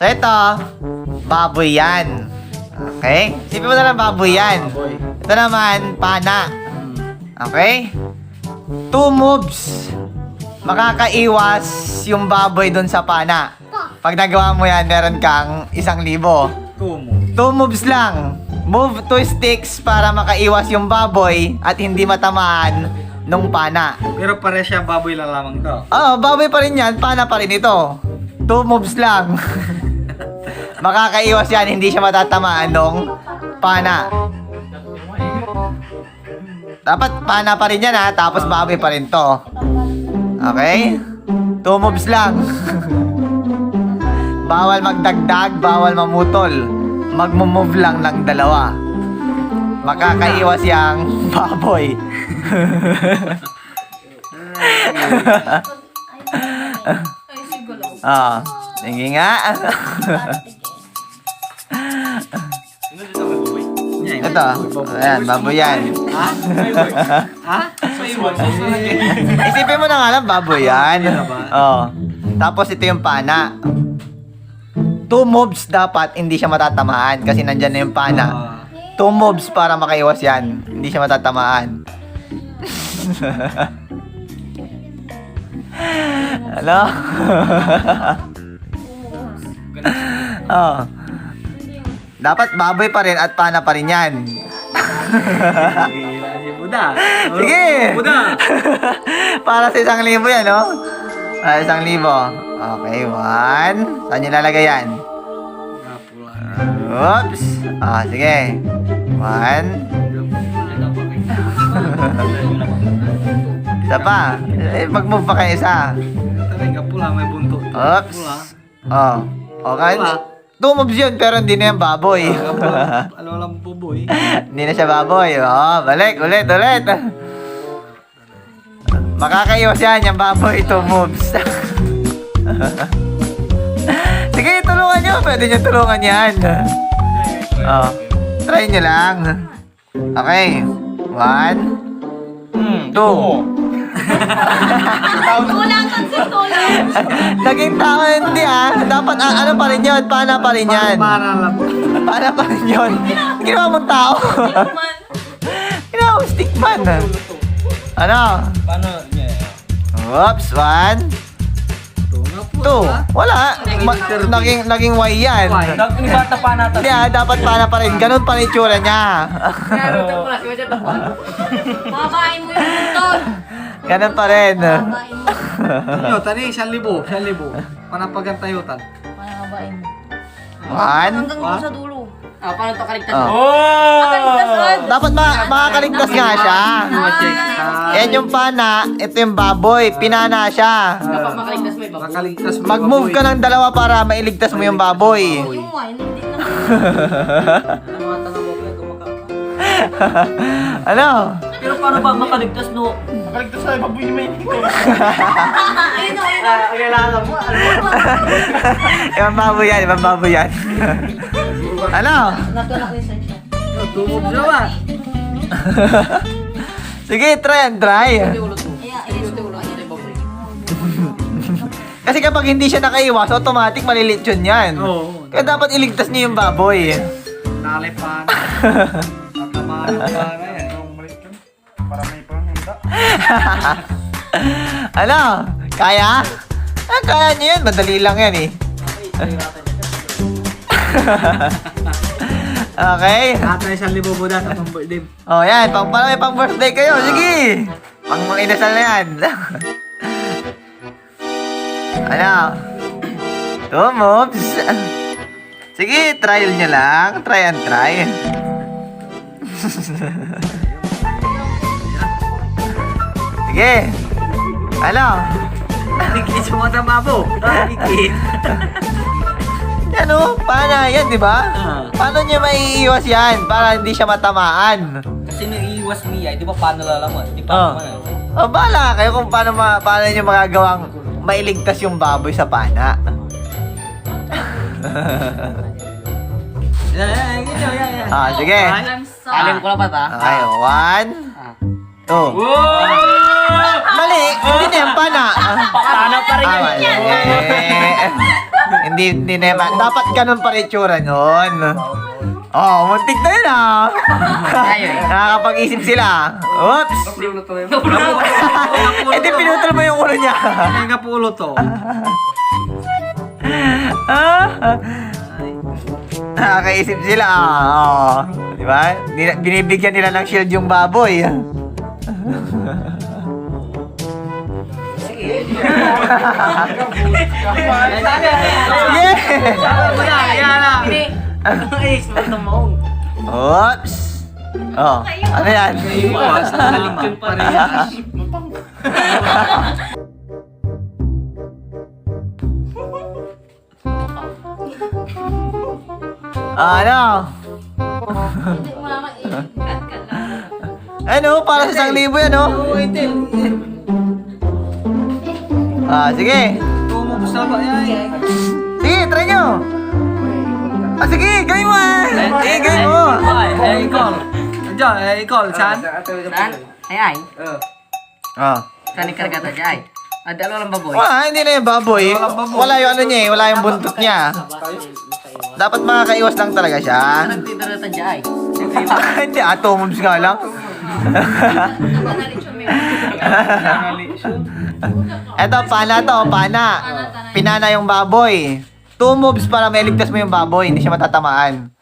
So ito, baboy yan. Okay? Sipin mo na lang baboy yan. Baboy. Ito naman, pana. Okay? Two moves. Makakaiwas yung baboy dun sa pana. Pag nagawa mo yan, meron kang isang libo. Kumo. Two moves lang. Move two sticks para makaiwas yung baboy at hindi matamaan nung pana. Pero pare siya baboy lang lamang to. Oo, baboy pa rin yan. Pana pa rin ito. Two moves lang. Makakaiwas yan. Hindi siya matatamaan nung pana. Dapat pana pa rin yan ha. Tapos baboy pa rin to. Okay? Two moves lang. bawal magdagdag, bawal mamutol. Magmo-move lang ng dalawa. Makakaiwas yung baboy. Ah, sige nga. Ito, ayan, baboy yan. Ha? Ha? Isipin mo na nga lang, baboy yan. Oh. Tapos ito yung pana. Two moves dapat hindi siya matatamaan kasi nandyan na yung pana. Two moves para makaiwas yan. Hindi siya matatamaan. Ano? oh. Dapat baboy pa rin at pana pa rin yan. Si Buda. Sige! Buda. Para sa isang libo yan, no? Para sa isang libo. Okay, one. Saan nyo lalagay yan? Oops. Ah, sige. One. Isa pa. Eh, mag-move pa kayo isa. May buntot. Oops. Oh. Okay. Pula. Two moves yun, pero hindi na yan baboy. Alam lang buboy. hindi na siya baboy. Oh, balik. Ulit, ulit. Makakaiwas yan, yung baboy. Two moves. Sige, tulungan nyo. Pwede nyo tulungan yan. Oh. Try nyo lang. Okay. One. Hmm. Two. Kulang Tulang. Naging tao hindi ah. Dapat ah, ano pa rin yun? Pana pa rin yan. Para lang. Pana pa rin yun. Ginawa mong tao. Ginawa mong stickman. Ano? Paano niya? Oops, one, two. Wala. Ma- naging, naging Y yan. Ni bata pa natin. Hindi ah, dapat pana pa rin. Ganun pa rin itsura niya. Babain mo yung buntot. Ganun pa rin. Babain mo. Yo, tani, isang libo. Isang libo. Panapagantayutan. Babain mo. One. Hanggang doon sa dulo. Ah, paano to kaligtas? Oh. Kaligtasan. Dapat ma makakaligtas nga siya. Ma-check. Yan yung pana, ito yung baboy. Pinana siya. Kapag makaligtas mo, iba. Makaligtas mo. Mag-move ka ng dalawa para mailigtas mo yung baboy. Yung wine, hindi na. Ano mga tanong mo ano? Pero paano ba makaligtas no? Ayun o, ayun o. ibang baboy yan, ibang baboy yan. ano? Natulak ni Sancho. Tumog siya ba? Sige, try and try. Kasi kapag hindi siya nakaiwas, automatic malilit yun yan. Oo. Kaya dapat iligtas niyo yung baboy. Nalipan. Tatamaan Para may panghanda. ano? Kaya? Ah, kaya niyo yun. Madali lang yan eh. okay. Lahat na isang libo buda sa pang birthday. Oh, yan. Pang, may pang birthday kayo. Sige. Pang mga inasal na yan. ano? Two moves. Sige, trial nyo lang. Try and try. Sige. Ano? Nakikit sa mga tamabo. Nakikit. Ano? Paano yan, di ba? Ah. Paano nyo maiiwas yan para hindi siya matamaan? Kasi nung iiwas niya, di ba paano lalaman? Di Oh. pa naman. O, bahala kayo kung paano, ma paano nyo magagawang mailigtas yung baboy sa pana. Yan, yan, yan, yan, yan. Ah, sige. I'm sorry. Alim ko lang pa ta. Okay, one, Wow! Mali! Hindi na yung pana. Ah, Paano pa rin ah, yan? mali. hindi, hindi naman. Dapat ganun pa rin tsura nun. Oh, muntik na yun ah. Nakakapag-isip sila. Oops. Eh di pinutol mo yung ulo niya. Ay, kapulo to. Ah. Nakakaisip sila. Oh. Di ba? Bin- Binibigyan nila ng shield yung baboy. Oops! Oh, ano yan? Ano? Ano? Para sa isang libo yan, oh. Ah, sige. Tumubos na ba yan? Sige, try nyo. Ah, sige, gawin mo ah. Sige, gawin mo. Eh, ikaw. Diyan, eh, ikaw, saan? Saan? Ay ay. Ah. Saan ikargata dyan ay? Ah, dalawa lang baboy. Wala, hindi na yung baboy. Wala yung ano niya eh, wala yung buntot niya. Dapat makakaiwas lang talaga siya. Nagtidarata dyan ay. Hindi, two moves nga lang. Yun. Eto, pana to, pana. Pinana yung baboy. Two moves para mailigtas mo yung baboy, hindi siya matatamaan.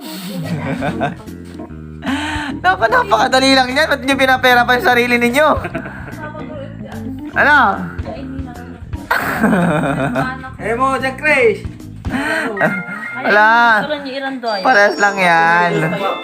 Dapat napakadali lang yan. Ba't nyo pinapera pa yung sarili ninyo? Ano? Eh mo, Jack Grace. Wala. Pares lang yan.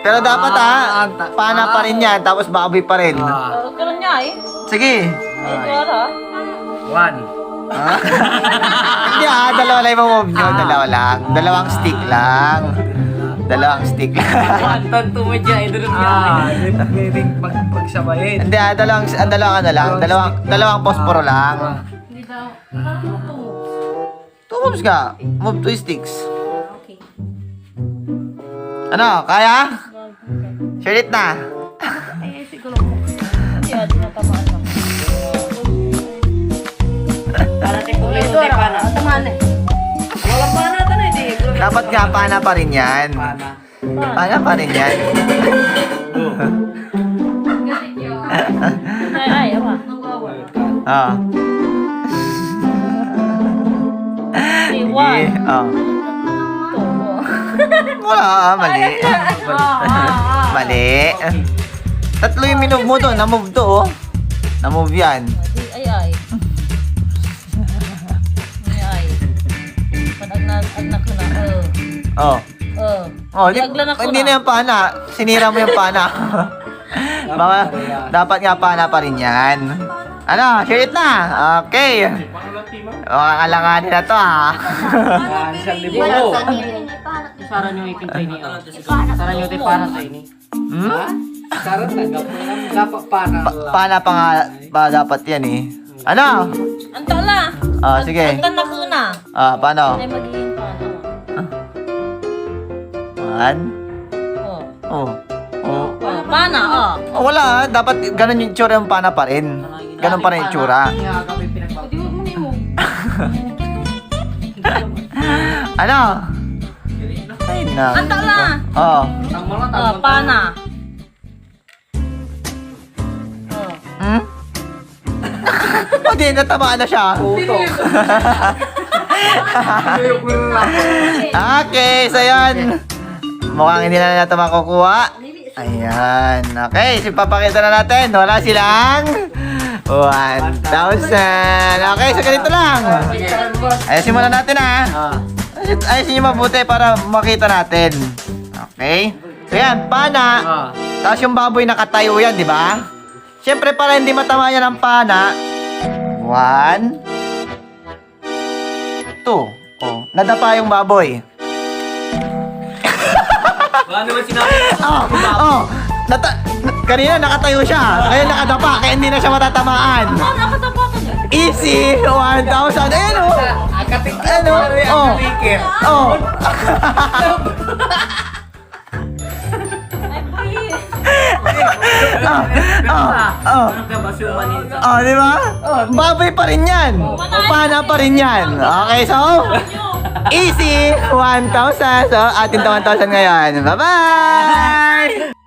Pero dapat ha, pana pa rin yan, tapos baboy pa rin. Ah, Sige. one. Hindi ah, dalawa lang yung move nyo. Dalawa lang. Dalawang stick lang. Dalawang stick lang. Anton tumadya ay durog Ah, pwedeng pag pagsabayin. Hindi ah, dalawang, ah, dalawang ano lang. Dalawang, dalawang posporo lang. Hindi daw. Parang two. Two moves ka. Move two sticks. Okay. Ano, kaya? Share it na. Ay, ay, siguro mo. Ah, tinatamaan lang. Para ti kulay mo tayo pana. Tamaan eh. Walang pana ta na hindi. Dapat nga pana pa rin yan. Pana. Pana pa rin yan. Galing yun. Ay ay ama. Ah. Sige. Oh. Wala, ah, mali. Mali. Tatlo yung minove mo to. Na-move to, oh. Na-move yan. Ay ay. Ay ay. Agnak ko na. Eh. Oh. Eh. Oh, di, hindi na. na yung pana. Sinira mo yung pana. Baka, dapat nga pana pa rin yan. Ano, share it na. Okay. Mga alanganin na to, ha. Ah, isang libo. Sara nyo ipintay ni. Sara nyo tayo pana tayo ni. Hmm? Sarap na, dapat pana. Pa- pana pa nga ba dapat yan, eh. Ano? Anta la. Ah, sige. Ko na. Ah, paano? Ay magiging paano. One. Oh. Oh. Oh. Oh, pana oh. Oh, wala, ah. dapat ganun yung tsura yung pana pa rin. Ganun pa rin yung tsura. Hindi mo yung Ano? Ay, na. Anta la. Oh. Oh, pana. Hmm? o di, natamaan na siya. okay, so yan. Mukhang hindi na natin makukuha. Ayan. Okay, so papakita na natin. Wala silang 1,000. Okay, so ganito lang. Ayusin muna natin ha. Ayusin, ayusin nyo mabuti para makita natin. Okay? So yan, pana. Ah. Tapos yung baboy nakatayo yan, di ba? Siyempre, para hindi matama yan ng pana. One. Two. Oh, nadapa yung baboy. Wala naman sinabi. Oh, oh. Nata na- kanina nakatayo siya. Ngayon nakadapa, kaya hindi na siya matatamaan. Oh. Easy! 1,000. Ayan o. Ano? Oh. Oh. Ay, boy. Oh. Oh. Oh. Oh, di ba? Baboy pa rin yan. Pana pa rin yan. Okay, so? Easy! 1,000. So, atin to 1,000 ngayon. Bye-bye!